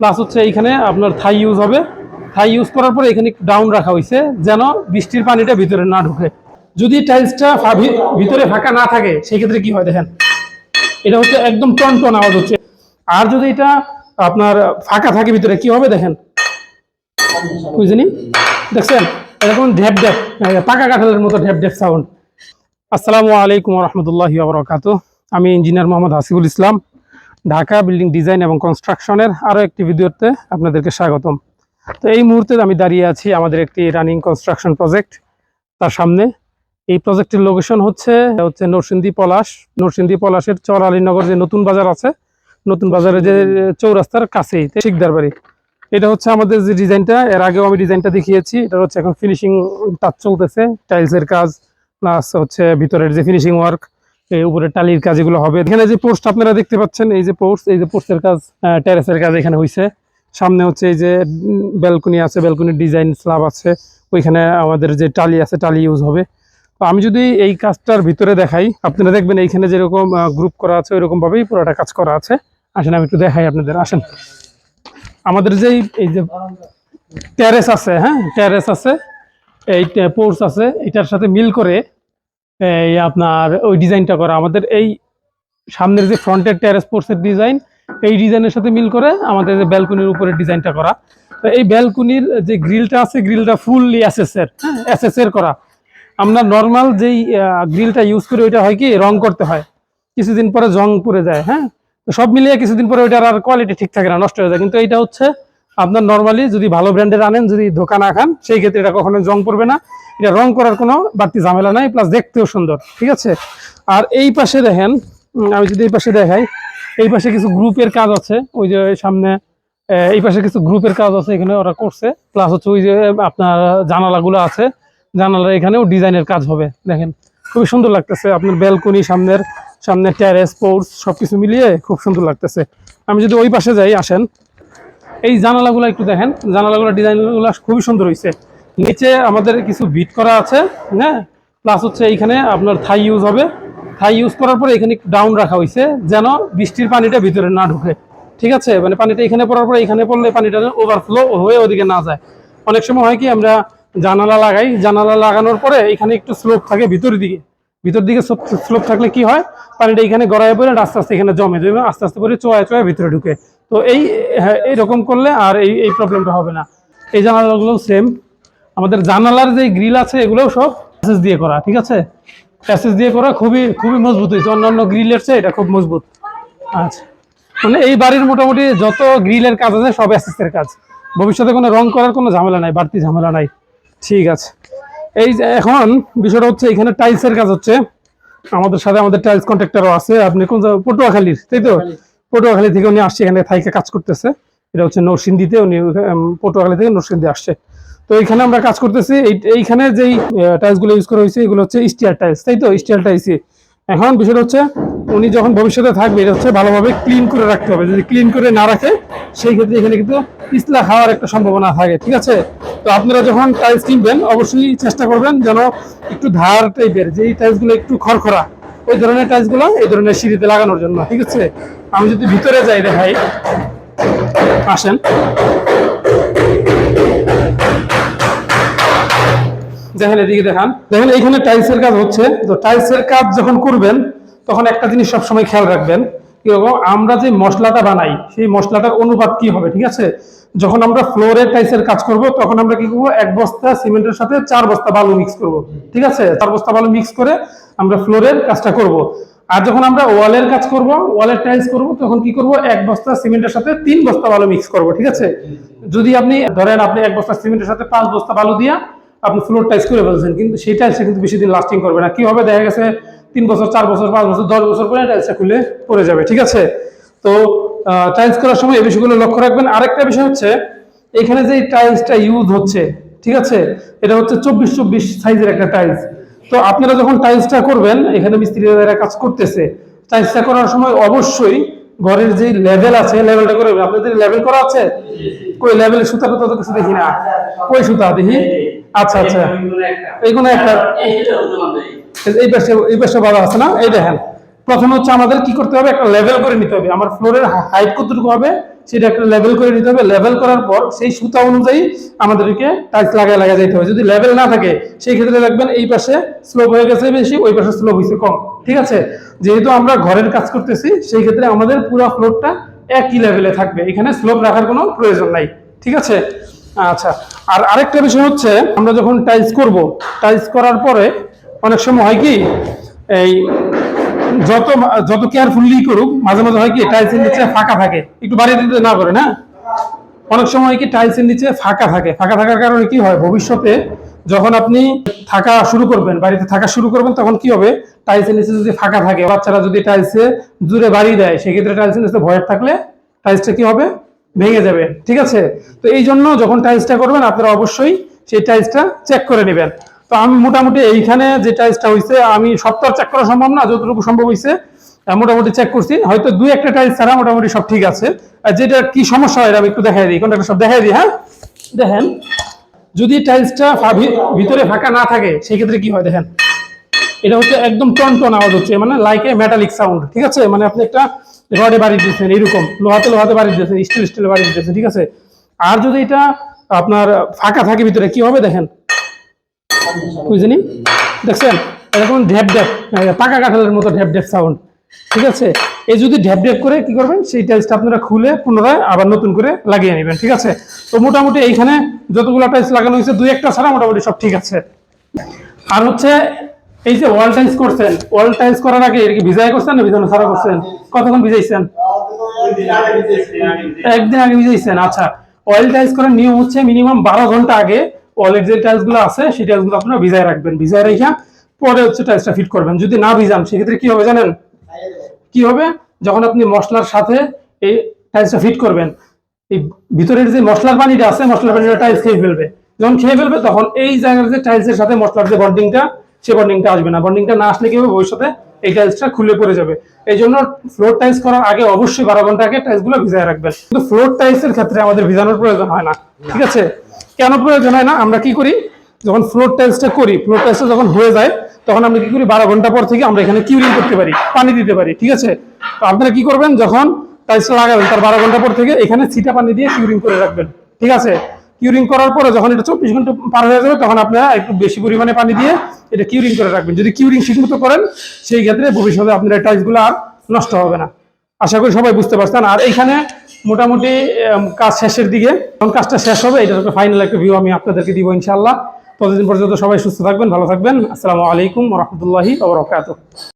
Plus হচ্ছে এইখানে আপনার থাই ইউজ হবে। থাই ইউজ করার পরে এখানে ডাউন রাখা হয়েছে, যেন বৃষ্টির পানিটা ভিতরে না ঢুকে। যদি টাইলসটা ভিতরে ফাঁকা না থাকে সেই ক্ষেত্রে কি হয় দেখেন? এটা হচ্ছে একদম টন টন আওয়াজ হচ্ছে। আর যদি এটা আপনার ফাঁকা থাকে ভিতরে, কি হবে দেখেন? বুঝলি দেখছেন? এরকম ঢ্যাপ ঢ্যাপ পাকা কাঁঠালের মতো ঢ্যাপ ঢ্যাপ সাউন্ড আসসালামু আলাইকুম রহমতুল্লাহ বরকাত আমি engineer Mohammad Hasibul Islam. Dhaka building design এবং কনস্ট্রাকশনের আরও একটি ভিডিওতে আপনাদেরকে স্বাগতম। তো এই মুহূর্তে আমি দাঁড়িয়ে আছি আমাদের একটি রানিং কনস্ট্রাকশন প্রজেক্ট তার সামনে। এই প্রজেক্টের লোকেশন হচ্ছে হচ্ছে নরসিংদী পলাশ। নরসিংদী পলাশের চর আলীনগর যে নতুন বাজার আছে, নতুন বাজারে যে চৌরাস্তার কাছেই শিকদার বাড়ি। এটা হচ্ছে আমাদের যে ডিজাইনটা, এর আগেও আমি ডিজাইনটা দেখিয়েছি। এটা হচ্ছে এখন ফিনিশিং টাচ চলতেছে টাইলসের কাজ প্লাস হচ্ছে ভিতরের যে ফিনিশিং ওয়ার্ক উপরে টালির কাজ এগুলো হবে। এখানে যে পোস্ট আপনারা দেখতে পাচ্ছেন, এই যে পোস্ট এই যে পোস্টের কাজ টেরেসের কাজ এখানে হয়েছে সামনে হচ্ছে এই যে ব্যালকনি আছে ব্যালকনির ডিজাইন স্ল্যাব আছে। ওইখানে আমাদের যে টালি আছে, টালি ইউজ হবে। তো আমি যদি এই কাজটার ভিতরে দেখাই, আপনারা দেখবেন এইখানে যেরকম গ্রুপ করা আছে, ওইরকম ভাবেই পুরোটা কাজ করা আছে। আসেন, আমি একটু দেখাই আপনাদের। আসেন। আমাদের যে এই যে টেরেস আছে হ্যাঁ টেরেস আছে, এই পোর্স আছে, এটার সাথে মিল করে এই আপনার ওই ডিজাইনটা করা। আমাদের এই সামনের যে ফ্রন্টের টেরেস পোর্সের ডিজাইন এই ডিজাইনের সাথে মিল করে আমাদের যে ব্যালকনির উপরে ডিজাইনটা করা। তো এই ব্যালকনির যে গ্রিলটা আছে গ্রিলটা ফুললি এসএসের হ্যাঁ এসএসের করা। আমরা নর্মাল যেই গ্রিলটা ইউজ করি, ওইটা হয় কি, রং করতে হয়। কিছুদিন পরে জং পড়ে যায় হ্যাঁ? তো সব মিলিয়ে কিছুদিন পরে ওইটার আর কোয়ালিটি ঠিক থাকে না, নষ্ট হয়ে যায়। কিন্তু এইটা হচ্ছে আপনার নর্মালি যদি ভালো ব্র্যান্ডের আনেন, যদি ধোকা না খান, সেই ক্ষেত্রে এটা কখনো জং পড়বে না। এটা রং করার কোনো বাড়তি ঝামেলা নাই প্লাস দেখতেও সুন্দর, ঠিক আছে? আর এই পাশে দেখেন আমি যদি এই পাশে দেখাই, এই পাশে কিছু গ্রুপের কাজ আছে, ওই যে সামনে এই পাশে কিছু গ্রুপের কাজ আছে, এখানে ওরা করছে প্লাস হচ্ছে ওই যে, আপনার জানালাগুলো আছে, জানালার এখানেও ডিজাইনের কাজ হবে, দেখেন। খুবই সুন্দর লাগতেছে, আপনার ব্যালকনি সামনের, সামনে ট্যারেস পোর্টস সবকিছু মিলিয়ে খুব সুন্দর লাগতেছে। আমি যদি ওই পাশে যাই, আসেন। এই জানালাগুলো একটু দেখেন, জানালাগুলো, ডিজাইনগুলো খুবই সুন্দর হয়েছে নিচে আমাদের কিছু বিট করা আছে হ্যাঁ? প্লাস হচ্ছে এইখানে আপনার থাই ইউজ হবে। থাই ইউজ করার পরে এখানে ডাউন রাখা হয়েছে, যেন বৃষ্টির পানিটা ভিতরে না ঢুকে। ঠিক আছে? মানে পানিটা এখানে পড়ার পরে এখানে পড়লে পানিটা ওভারফ্লো হয়ে ওদিকে না যায়। অনেক সময় হয় কি, আমরা জানালা লাগাই, জানালা লাগানোর পরে এখানে একটু স্লোপ থাকে ভিতরের দিকে। ভিতর দিকে স্লোপ থাকলে কি হয়, পানিটা এখানে গড়ায় পড়ে আস্তে আস্তে এখানে জমে জমে আস্তে আস্তে করে চোয়ায় চোয়ায় ভিতরে ঢুকে। তো এই হ্যাঁ এইরকম করলে আর এই এই প্রবলেমটা হবে না। এই জানালাগুলো সেম আমাদের জানালার যে গ্রিল আছে এগুলোও সব প্যাসেজ দিয়ে করা ঠিক আছে? প্যাসেজ দিয়ে করা খুবই খুবই মজবুত হয়েছে। অন্যান্য গ্রিলের চেয়ে এটা খুব মজবুত। আচ্ছা। মানে এই বাড়ির মোটামুটি যত গ্রিলের কাজ আছে সব অ্যাসেসের কাজ। ভবিষ্যতে কোনো রং করার কোনো ঝামেলা নাই বাড়তি ঝামেলা নাই। ঠিক আছে। এই যে এখন বিষয়টা হচ্ছে এখানে টাইলসের কাজ হচ্ছে। আমাদের সাথে আমাদের টাইলস কন্ট্রাক্টরও আছে। আপনি কোন পটুয়াখালীর তাই তো? পটুয়াখালী। থেকে উনি আসছে এখানে থাইকে কাজ করতেছে। এটা হচ্ছে নরসিংদীতে উনি পটুয়াখালী থেকে নরসিংদী আসছে। তো এখানে আমরা কাজ করতেছি এইখানে যেই টাইলসগুলো ইউজ করা হয়েছে, এগুলো হচ্ছে স্টিয়ার টাইলস তাই তো? স্টিয়ার টাইলসই এখন বিষয়টা হচ্ছে, উনি যখন ভবিষ্যতে থাকবে, এটা হচ্ছে ভালোভাবে ক্লিন করে রাখতে হবে। যদি ক্লিন করে না রাখে, সেই ক্ষেত্রে এখানে কিন্তু পিছলা খাওয়ার একটা সম্ভাবনা থাকে, ঠিক আছে? তো আপনারা যখন টাইলস কিনবেন, অবশ্যই চেষ্টা করবেন যেন একটু ধার টাইপের যেই টাইলসগুলো একটু খড়খড়া, ওই ধরনের টাইলসগুলো এই ধরনের সিঁড়িতে লাগানোর জন্য, ঠিক আছে? আমি যদি ভিতরে যাই দেখাই, আসেন। দেখেন এদিকে দেখান। দেখেন এইখানে টাইলসের কাজ হচ্ছে। তো টাইলসের কাজ যখন করবেন, তখন একটা জিনিস সবসময় খেয়াল রাখবেন। কীরকম আমরা যে মশলাটা বানাই, সেই মশলাটার অনুপাত কি হবে, ঠিক আছে? যখন আমরা ফ্লোরের টাইলসের কাজ করব, তখন আমরা কি করব? এক বস্তা সিমেন্টের সাথে চার বস্তা বালু মিক্স করব, ঠিক আছে? চার বস্তা বালু মিক্স করে আমরা ফ্লোরের কাজটা করব। আর যখন আমরা ওয়ালের কাজ করব, ওয়ালের টাইলস করব, তখন কি করব? এক বস্তা সিমেন্টের সাথে তিন বস্তা বালু মিক্স করব, ঠিক আছে? যদি আপনি, ধরেন আপনি এক বস্তা সিমেন্টের সাথে পাঁচ বস্তা বালু দিয়া আপনি ফ্লোর টাইস করে ফেলছেন কিন্তু সেই টাইলসটা কিন্তু বেশি দিন লাস্টিং করবে না। কি হবে দেখা গেছে তিন বছর চার বছর পাঁচ বছর দশ বছর পরে টাইলসটা খুলে পড়ে যাবে ঠিক আছে? তো টাইলস করার সময় এই বিষয়গুলো লক্ষ্য রাখবেন। আরেকটা বিষয় হচ্ছে এখানে যে টাইলসটা ইউজ হচ্ছে ঠিক আছে? এটা হচ্ছে চব্বিশ চব্বিশ সাইজের একটা টাইলস তো আপনারা যখন টাইলসটা করবেন এখানে মিস্ত্রিরা কাজ করতেছে। টাইলসটা করার সময় অবশ্যই ঘরের যে লেভেল আছে লেভেলটা করে আপনাদের লেভেল করা আছে? কই লেভেল সুতা তো কিছু দেখি না। কই সুতা? দেখি। আচ্ছা আচ্ছা। এইগুলো একটা। এই পাশে এই পাশে বাধা আছে না? এই দেখেন। প্রথমে হচ্ছে আমাদের কি করতে হবে? একটা লেভেল করে নিতে হবে। আমার ফ্লোরের হাইট কতটুকু হবে? সেটা একটা লেভেল করে নিতে হবে। লেভেল করার পর সেই সুতা অনুযায়ী আমাদেরকে টাইলস লাগায় লাগায় যেতে হবে। যদি লেভেল না থাকে সেই ক্ষেত্রে দেখবেন এই পাশে স্লোপ হয়ে গেছে বেশি ওই পাশে স্লোপ হয়েছে কম। ঠিক আছে? যেহেতু আমরা ঘরের কাজ করতেছি সেই ক্ষেত্রে আমাদের পুরো ফ্লোরটা একই লেভেলে থাকবে। এখানে স্লোপ রাখার কোনো প্রয়োজন নাই। ঠিক আছে? আচ্ছা আর আরেকটা বিষয় হচ্ছে, আমরা যখন টাইলস করব টাইলস করার পরে অনেক সময় হয় কি, এই যত যত কেয়ারফুললি করুক, মাঝে মাঝে হয় কি টাইলসের নিচে ফাঁকা থাকে। একটু বাড়িয়ে দিতে না করে না? অনেক সময় হয় কি টাইলসের নিচে ফাঁকা থাকে। ফাঁকা থাকার কারণে কি হয়, ভবিষ্যতে যখন আপনি থাকা শুরু করবেন, বাড়িতে থাকা শুরু করবেন, তখন কি হবে টাইলসের নিচে যদি ফাঁকা থাকে, বাচ্চারা যদি টাইলসে জুড়ে বাড়ি দেয়, সেক্ষেত্রে টাইলসের নিচে ভয়ের থাকলে টাইলসটা কি হবে? ভেঙে যাবে, ঠিক আছে? তো এই জন্য যখন টাইলসটা করবেন, আপনারা অবশ্যই সেই টাইলসটা চেক করে নেবেন। তো আমি মোটামুটি এইখানে যে টাইলসটা হয়েছে আমি সপ্তাহ চেক করা সম্ভব না, যতটুকু সম্ভব হয়েছে মোটামুটি চেক করছি। হয়তো দুই একটা টাইলস ছাড়া মোটামুটি সব ঠিক আছে। আর যেটা কি সমস্যা হয় আমি একটু দেখাই দিই, কোনটা সব দেখাই দিই হ্যাঁ? দেখেন, যদি টাইলসটা ভিতরে ফাঁকা না থাকে, সেই ক্ষেত্রে কি হয়, দেখেন। এটা হচ্ছে একদম টন টন আওয়াজ হচ্ছে মানে লাইক এ মেটালিক সাউন্ড ঠিক আছে? মানে আপনি একটা রডে বাড়ি দিচ্ছেন এরকম, লোহাতে লোহাতে বাড়ি দিচ্ছেন স্টিল স্টিলে বাড়ি দিচ্ছেন ঠিক আছে? আর যদি এটা আপনার ফাঁকা থাকে ভিতরে, কি হবে দেখেন? বুঝলি দেখছেন? এরকম ঢ্যাপ ঢ্যাপ পাকা কাঁঠালের মতো ঢ্যাপ ঢ্যাপ সাউন্ড ঠিক আছে? এই যদি ঢ্যাপ ঢ্যাপ করে কি করবেন? সেই টাইলসটা আপনারা খুলে পুনরায় আবার নতুন করে লাগিয়ে নেবেন, ঠিক আছে? তো মোটামুটি এইখানে যতগুলো টাইলস লাগানো হয়েছে, দুই একটা ছাড়া মোটামুটি সব ঠিক আছে। আর হচ্ছে এই যে ওয়াল টাইলস করছেন ওয়াল টাইলস করার আগে এর কি ভিজাই করছেন না ভিজানো ছাড়া করছেন? কতক্ষণ ভিজাইছেন? একদিন আগে ভিজাইছেন আচ্ছা। অয়েল টাইলস করার নিয়ম হচ্ছে মিনিমাম বারো ঘণ্টা আগে ওয়ালের যে টাইলসগুলো আছে, সেই টাইলসগুলো আপনারা ভিজায় রাখবেন। ভিজায় রেখে পরে হচ্ছে টাইলসটা ফিট করবেন। যদি না ভিজান, সেক্ষেত্রে কি হবে জানেন? কি হবে? যখন আপনি মশলার সাথে এই টাইলসটা ফিট করবেন, এই ভিতরের যে মশলার পানিটা আছে, মশলার পানিটা টাইলস খেয়ে ফেলবে। যখন খেয়ে ফেলবে, তখন এই জায়গার যে টাইলসের সাথে মশলার যে বন্ডিংটা সে বন্ডিংটা আসবে না। বন্ডিংটা না আসলে কি হবে ভবিষ্যতে এই টাইলসটা খুলে পড়ে যাবে? এই জন্য ফ্লোর টাইলস করার আগে অবশ্যই বারো ঘণ্টা আগে টাইলসগুলো ভিজায় রাখবেন। কিন্তু ফ্লোর টাইলসের ক্ষেত্রে আমাদের ভিজানোর প্রয়োজন হয় না। ঠিক আছে? কেন প্রয়োজন হয় না? আমরা কি করি? যখন ফ্লোর টাইলসটা করি ফ্লোর টাইলসটা যখন হয়ে যায় তখন আমরা কি করি? বারো ঘণ্টা পর থেকে আমরা এখানে কিউরিং করতে পারি পানি দিতে পারি। ঠিক আছে? তো আপনারা কি করবেন? যখন টাইলসটা লাগাবেন তার বারো ঘণ্টা পর থেকে এখানে ছিটা পানি দিয়ে কিউরিং করে রাখবেন। ঠিক আছে? কিউরিং করার পরে যখন এটা চব্বিশ ঘণ্টা পার হয়ে যাবে তখন আপনারা একটু বেশি পরিমাণে পানি দিয়ে এটা কিউরিং করে রাখবেন। যদি কিউরিং ঠিকমতো করেন, সেই ক্ষেত্রে ভবিষ্যতে আপনার টাইলসগুলো আর নষ্ট হবে না। আশা করি সবাই বুঝতে পারছেন। আর এইখানে মোটামুটি কাজ শেষের দিকে। যখন কাজটা শেষ হবে, এটার একটা ফাইনাল একটা ভিউ আমি আপনাদেরকে দিব ইনশাল্লাহ ততদিন পর্যন্ত সবাই সুস্থ থাকবেন, ভালো থাকবেন। আসসালামু আলাইকুম রহমতুল্লাহি ওবরাকাতুহ